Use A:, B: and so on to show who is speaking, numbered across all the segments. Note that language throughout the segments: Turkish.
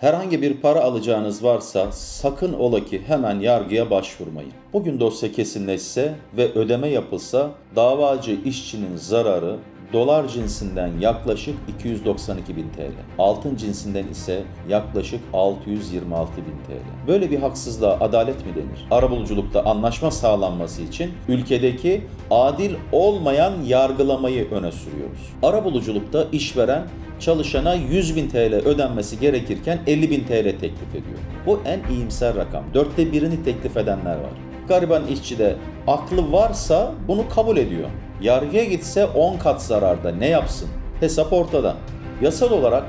A: Herhangi bir para alacağınız varsa sakın ola ki hemen yargıya başvurmayın. Bugün dosya kesinleşse ve ödeme yapılsa davacı işçinin zararı dolar cinsinden yaklaşık 292 bin TL. Altın cinsinden ise yaklaşık 626 bin TL. Böyle bir haksızlığa adalet mi denir? Arabuluculukta anlaşma sağlanması için ülkedeki adil olmayan yargılamayı öne sürüyoruz. Arabuluculukta işveren çalışana 100 bin TL ödenmesi gerekirken 50 bin TL teklif ediyor. Bu en iyimser rakam. Dörtte birini teklif edenler var. Gariban işçi de aklı varsa bunu kabul ediyor. Yargıya gitse 10 kat zararda ne yapsın? Hesap ortada. Yasal olarak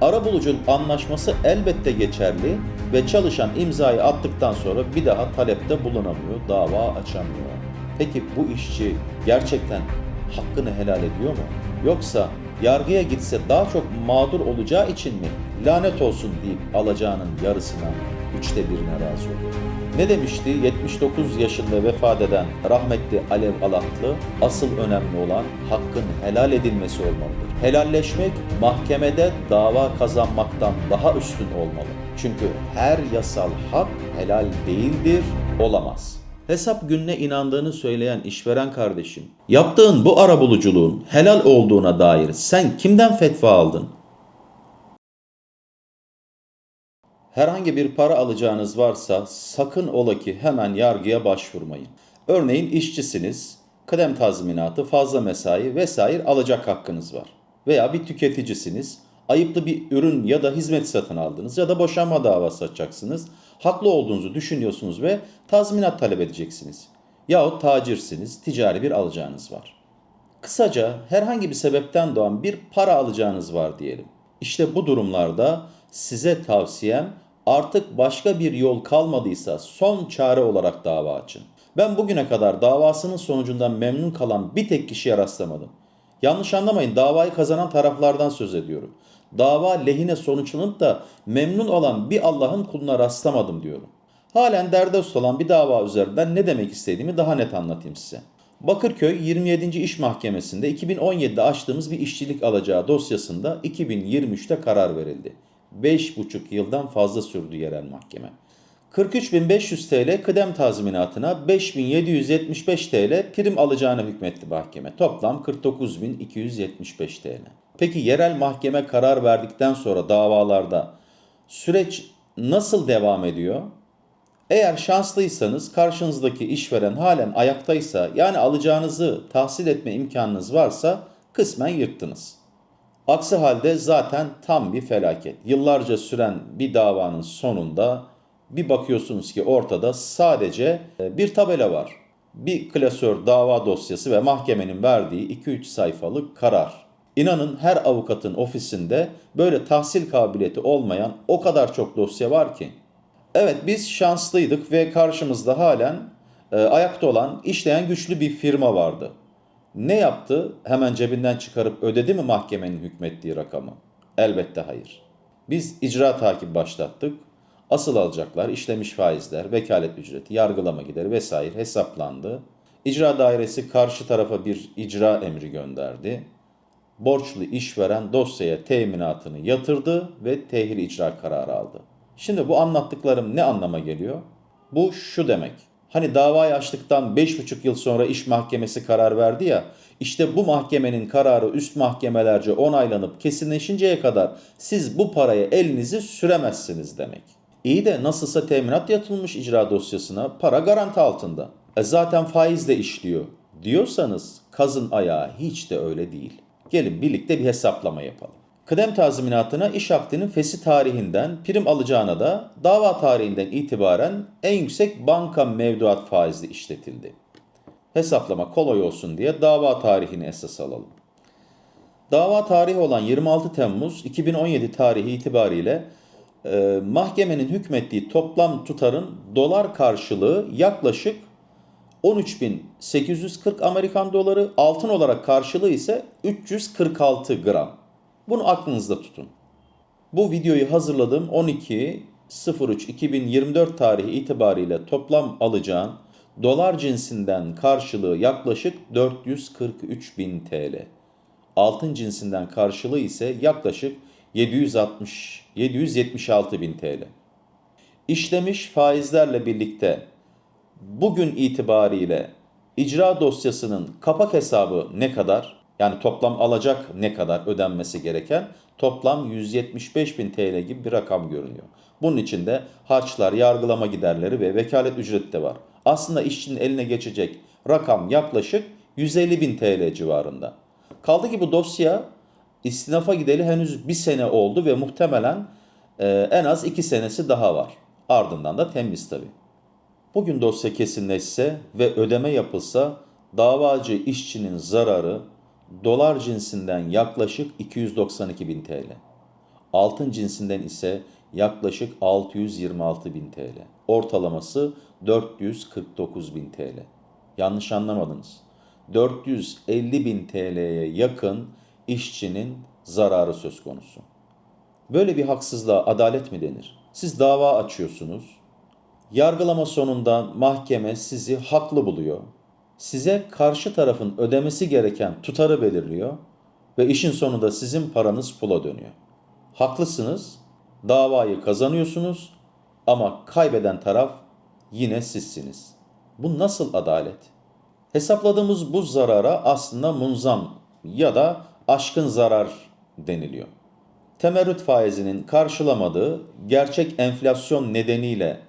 A: arabuluculuk anlaşması elbette geçerli ve çalışan imzayı attıktan sonra bir daha talepte bulunamıyor, dava açamıyor. Peki bu işçi gerçekten hakkını helal ediyor mu? Yoksa yargıya gitse daha çok mağdur olacağı için mi lanet olsun deyip alacağının yarısına, üçte birine razı oluyor? Ne demişti 79 yaşında vefat eden rahmetli Alev Alatlı? Asıl önemli olan hakkın helal edilmesi olmalıdır. Helalleşmek mahkemede dava kazanmaktan daha üstün olmalı. Çünkü her yasal hak helal değildir, olamaz. Hesap gününe inandığını söyleyen işveren kardeşim, yaptığın bu arabuluculuğun helal olduğuna dair sen kimden fetva aldın? Herhangi bir para alacağınız varsa sakın ola ki hemen yargıya başvurmayın. Örneğin işçisiniz, kıdem tazminatı, fazla mesai vesaire alacak hakkınız var. Veya bir tüketicisiniz, ayıplı bir ürün ya da hizmet satın aldınız ya da boşanma davası açacaksınız. Haklı olduğunuzu düşünüyorsunuz ve tazminat talep edeceksiniz. Yahut tacirsiniz, ticari bir alacağınız var. Kısaca herhangi bir sebepten doğan bir para alacağınız var diyelim. İşte bu durumlarda size tavsiyem artık başka bir yol kalmadıysa son çare olarak dava açın. Ben bugüne kadar davasının sonucundan memnun kalan bir tek kişiye rastlamadım. Yanlış anlamayın davayı kazanan taraflardan söz ediyorum. Dava lehine sonuçlanıp da memnun olan bir Allah'ın kuluna rastlamadım diyorum. Halen derdest olan bir dava üzerinden ne demek istediğimi daha net anlatayım size. Bakırköy 27. İş Mahkemesi'nde 2017'de açtığımız bir işçilik alacağı dosyasında 2023'te karar verildi. 5,5 yıldan fazla sürdü yerel mahkeme. 43.500 TL kıdem tazminatına 5.775 TL prim alacağını hükmetti mahkeme. Toplam 49.275 TL. Peki yerel mahkeme karar verdikten sonra davalarda süreç nasıl devam ediyor? Eğer şanslıysanız karşınızdaki işveren halen ayaktaysa yani alacağınızı tahsil etme imkanınız varsa kısmen yırttınız. Aksi halde zaten tam bir felaket. Yıllarca süren bir davanın sonunda bir bakıyorsunuz ki ortada sadece e, bir tabela var. Bir klasör dava dosyası ve mahkemenin verdiği 2-3 sayfalık karar. İnanın her avukatın ofisinde böyle tahsil kabiliyeti olmayan o kadar çok dosya var ki. Evet biz şanslıydık ve karşımızda halen e, ayakta olan işleyen güçlü bir firma vardı. Ne yaptı? Hemen cebinden çıkarıp ödedi mi mahkemenin hükmettiği rakamı? Elbette hayır. Biz icra takibi başlattık. Asıl alacaklar, işlemiş faizler, vekalet ücreti, yargılama gideri vesaire hesaplandı. İcra dairesi karşı tarafa bir icra emri gönderdi. Borçlu işveren dosyaya teminatını yatırdı ve tehir icra kararı aldı. Şimdi bu anlattıklarım ne anlama geliyor? Bu şu demek. Hani davayı açtıktan 5,5 yıl sonra iş mahkemesi karar verdi ya, işte bu mahkemenin kararı üst mahkemelerce onaylanıp kesinleşinceye kadar siz bu paraya elinizi süremezsiniz demek. İyi de nasılsa teminat yatılmış icra dosyasına para garanti altında. E zaten faizle işliyor diyorsanız kazın ayağı hiç de öyle değil. Gelin birlikte bir hesaplama yapalım. Kıdem tazminatına iş akdinin fesi tarihinden prim alacağına da dava tarihinden itibaren en yüksek banka mevduat faizli işletildi. Hesaplama kolay olsun diye dava tarihini esas alalım. Dava tarihi olan 26 Temmuz 2017 tarihi itibariyle e, mahkemenin hükmettiği toplam tutarın dolar karşılığı yaklaşık 13.840 Amerikan doları, altın olarak karşılığı ise 346 gram. Bunu aklınızda tutun. Bu videoyu hazırladığım 12.03.2024 tarihi itibariyle toplam alacağın dolar cinsinden karşılığı yaklaşık 443 bin TL. Altın cinsinden karşılığı ise yaklaşık 760 776 bin TL. İşlemiş faizlerle birlikte bugün itibariyle icra dosyasının kapak hesabı ne kadar? Yani toplam alacak ne kadar ödenmesi gereken? Toplam 175 bin TL gibi bir rakam görünüyor. Bunun içinde harçlar, yargılama giderleri ve vekalet ücreti de var. Aslında işçinin eline geçecek rakam yaklaşık 150 bin TL civarında. Kaldı ki bu dosya istinafa gideli henüz bir sene oldu ve muhtemelen e, en az iki senesi daha var. Ardından da temiz tabii. Bugün dosya kesinleşse ve ödeme yapılsa davacı işçinin zararı dolar cinsinden yaklaşık 292 bin TL. Altın cinsinden ise yaklaşık 626 bin TL. Ortalaması 449 bin TL. Yanlış anlamadınız. 450 bin TL'ye yakın işçinin zararı söz konusu. Böyle bir haksızlığa adalet mi denir? Siz dava açıyorsunuz. Yargılama sonunda mahkeme sizi haklı buluyor. Size karşı tarafın ödemesi gereken tutarı belirliyor ve işin sonunda sizin paranız pula dönüyor. Haklısınız, davayı kazanıyorsunuz ama kaybeden taraf yine sizsiniz. Bu nasıl adalet? Hesapladığımız bu zarara aslında munzam ya da aşkın zarar deniliyor. Temerrüt faizinin karşılamadığı gerçek enflasyon nedeniyle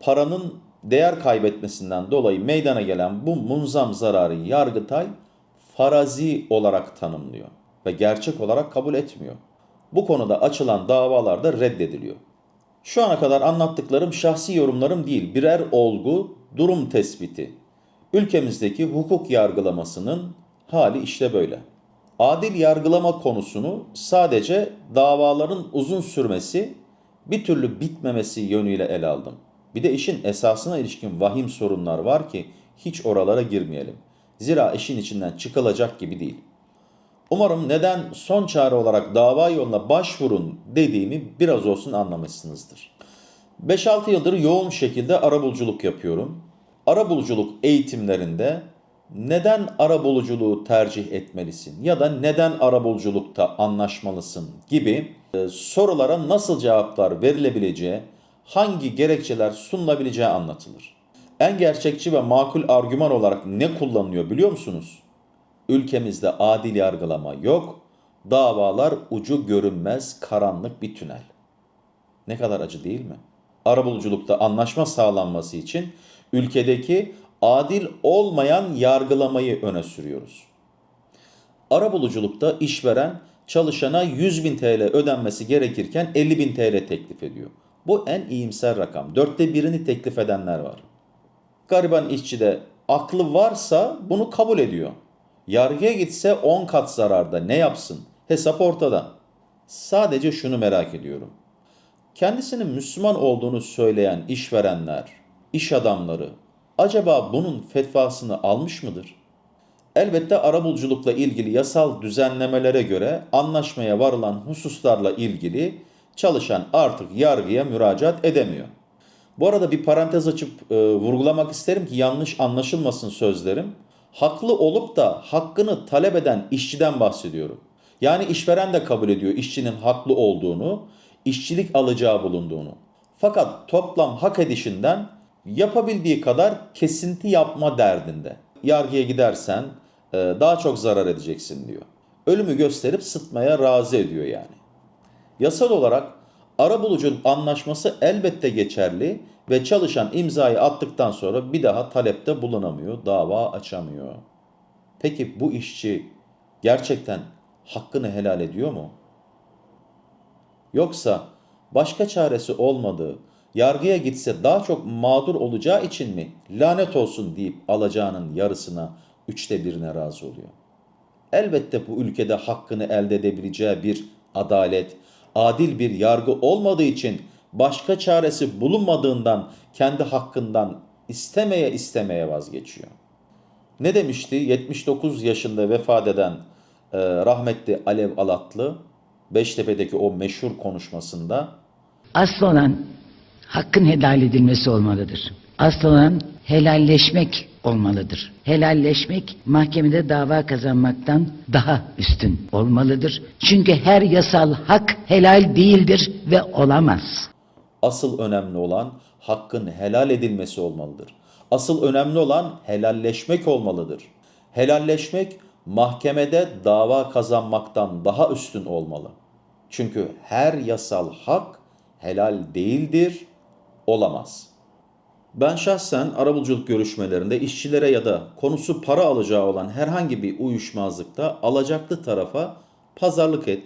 A: paranın değer kaybetmesinden dolayı meydana gelen bu munzam zararı Yargıtay farazi olarak tanımlıyor ve gerçek olarak kabul etmiyor. Bu konuda açılan davalar da reddediliyor. Şu ana kadar anlattıklarım şahsi yorumlarım değil, birer olgu, durum tespiti. Ülkemizdeki hukuk yargılamasının hali işte böyle. Adil yargılama konusunu sadece davaların uzun sürmesi, bir türlü bitmemesi yönüyle ele aldım. Bir de işin esasına ilişkin vahim sorunlar var ki hiç oralara girmeyelim. Zira işin içinden çıkılacak gibi değil. Umarım neden son çare olarak dava yoluna başvurun dediğimi biraz olsun anlamışsınızdır. 5-6 yıldır yoğun şekilde arabuluculuk yapıyorum. Arabuluculuk eğitimlerinde neden arabuluculuğu tercih etmelisin ya da neden arabuluculukta anlaşmalısın gibi e, sorulara nasıl cevaplar verilebileceği, hangi gerekçeler sunulabileceği anlatılır. En gerçekçi ve makul argüman olarak ne kullanılıyor biliyor musunuz? Ülkemizde adil yargılama yok, davalar ucu görünmez karanlık bir tünel. Ne kadar acı değil mi? Arabuluculukta anlaşma sağlanması için ülkedeki adil olmayan yargılamayı öne sürüyoruz. Arabuluculukta işveren çalışana 100 bin TL ödenmesi gerekirken 50 bin TL teklif ediyor. Bu en iyimser rakam. Dörtte birini teklif edenler var. Gariban işçi de aklı varsa bunu kabul ediyor. Yargıya gitse 10 kat zararda ne yapsın? Hesap ortada. Sadece şunu merak ediyorum. Kendisinin Müslüman olduğunu söyleyen işverenler, iş adamları acaba bunun fetvasını almış mıdır? Elbette arabuluculukla ilgili yasal düzenlemelere göre anlaşmaya varılan hususlarla ilgili çalışan artık yargıya müracaat edemiyor. Bu arada bir parantez açıp e, vurgulamak isterim ki yanlış anlaşılmasın sözlerim. Haklı olup da hakkını talep eden işçiden bahsediyorum. Yani işveren de kabul ediyor işçinin haklı olduğunu, işçilik alacağı bulunduğunu. Fakat toplam hak edişinden yapabildiği kadar kesinti yapma derdinde. Yargıya gidersen e, daha çok zarar edeceksin diyor. Ölümü gösterip sıtmaya razı ediyor yani. Yasal olarak arabuluculuk anlaşması elbette geçerli ve çalışan imzayı attıktan sonra bir daha talepte bulunamıyor, dava açamıyor. Peki bu işçi gerçekten hakkını helal ediyor mu? Yoksa başka çaresi olmadığı, yargıya gitse daha çok mağdur olacağı için mi lanet olsun deyip alacağının yarısına, üçte birine razı oluyor? Elbette bu ülkede hakkını elde edebileceği bir adalet, adil bir yargı olmadığı için başka çaresi bulunmadığından kendi hakkından istemeye istemeye vazgeçiyor. Ne demişti 79 yaşında vefat eden e, rahmetli Alev Alatlı Beştepe'deki o meşhur konuşmasında
B: Asıl olan hakkın helal edilmesi olmalıdır. Asıl olan helalleşmek olmalıdır. Helalleşmek mahkemede dava kazanmaktan daha üstün olmalıdır. Çünkü her yasal hak helal değildir ve olamaz.
A: Asıl önemli olan hakkın helal edilmesi olmalıdır. Asıl önemli olan helalleşmek olmalıdır. Helalleşmek mahkemede dava kazanmaktan daha üstün olmalı. Çünkü her yasal hak helal değildir, olamaz. Ben şahsen arabuluculuk görüşmelerinde işçilere ya da konusu para alacağı olan herhangi bir uyuşmazlıkta alacaklı tarafa pazarlık et.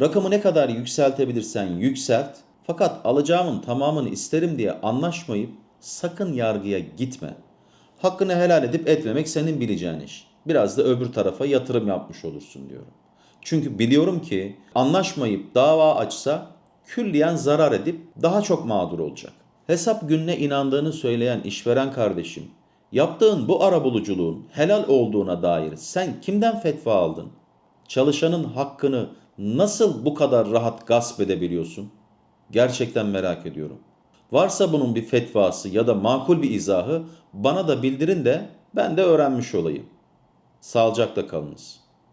A: Rakamı ne kadar yükseltebilirsen yükselt. Fakat alacağımın tamamını isterim diye anlaşmayıp sakın yargıya gitme. Hakkını helal edip etmemek senin bileceğin iş. Biraz da öbür tarafa yatırım yapmış olursun diyorum. Çünkü biliyorum ki anlaşmayıp dava açsa külliyen zarar edip daha çok mağdur olacak. Hesap gününe inandığını söyleyen işveren kardeşim, yaptığın bu arabuluculuğun helal olduğuna dair sen kimden fetva aldın? Çalışanın hakkını nasıl bu kadar rahat gasp edebiliyorsun? Gerçekten merak ediyorum. Varsa bunun bir fetvası ya da makul bir izahı bana da bildirin de ben de öğrenmiş olayım. Sağlıcakla kalınız.